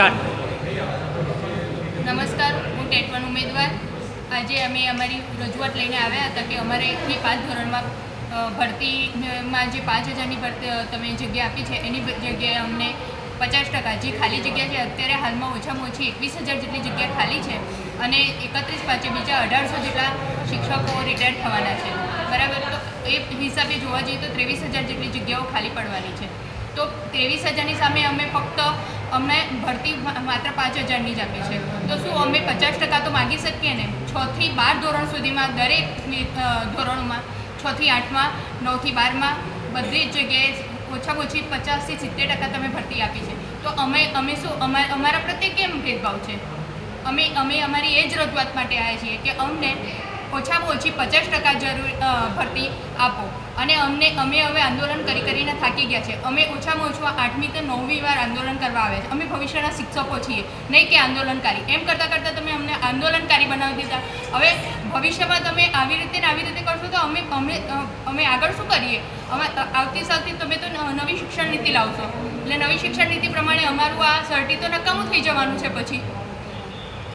Start નમસ્કાર, હું ટેટવન ઉમેદવાર. આજે અમે અમારી રજૂઆત લઈને આવ્યા હતા કે અમારે એકથી પાંચ ધોરણમાં ભરતીમાં જે પાંચ હજારની ભરતી તમે જગ્યા આપી છે, એની જગ્યાએ અમને પચાસ ટકા, જે ખાલી જગ્યા છે, અત્યારે હાલમાં ઓછામાં ઓછી એકવીસ હજાર જેટલી જગ્યા ખાલી છે અને એકત્રીસ પાંચે બીજા અઢારસો જેટલા શિક્ષકો રિટાયર થવાના છે. બરાબર? તો એ હિસાબે જોવા જઈએ તો ત્રેવીસ હજાર જેટલી જગ્યાઓ ખાલી પડવાની છે. તો ત્રેવીસ હજારની સામે અમે ફક્ત અમને ભરતી માત્ર પાંચ હજારની જ આપી છે. તો શું અમે પચાસ ટકા તો માગી શકીએ ને? છથી બાર ધોરણ સુધીમાં દરેક ધોરણોમાં છથી આઠમાં નવથી બારમાં, બધી જ જગ્યાએ ઓછામાં ઓછી પચાસથી સિત્તેર ટકા તમે ભરતી આપી છે. તો અમે અમે શું, અમા- અમારા પ્રત્યે કેમ ભેદભાવ છે? અમે અમે અમારી એ જ રજૂઆત માટે આવ્યા છીએ કે અમને ઓછામાં ઓછી પચાસ ટકા જરૂર ભરતી આપો. અને અમને, અમે હવે આંદોલન કરી કરીને થાકી ગયા છે. અમે ઓછામાં ઓછું આઠમી કે નવમી વાર આંદોલન કરવા આવ્યા છે. અમે ભવિષ્યના શિક્ષકો છીએ, નહીં કે આંદોલનકારી. એમ કરતાં કરતાં તમે અમને આંદોલનકારી બનાવી દીધા. હવે ભવિષ્યમાં તમે આવી રીતે ને આવી રીતે કરશો તો અમે અમે અમે આગળ શું કરીએ? આવતી સાલથી તમે તો નવી શિક્ષણ નીતિ લાવશો. એટલે નવી શિક્ષણ નીતિ પ્રમાણે અમારું આ સર્ટી તો નકામું થઈ જવાનું છે પછી.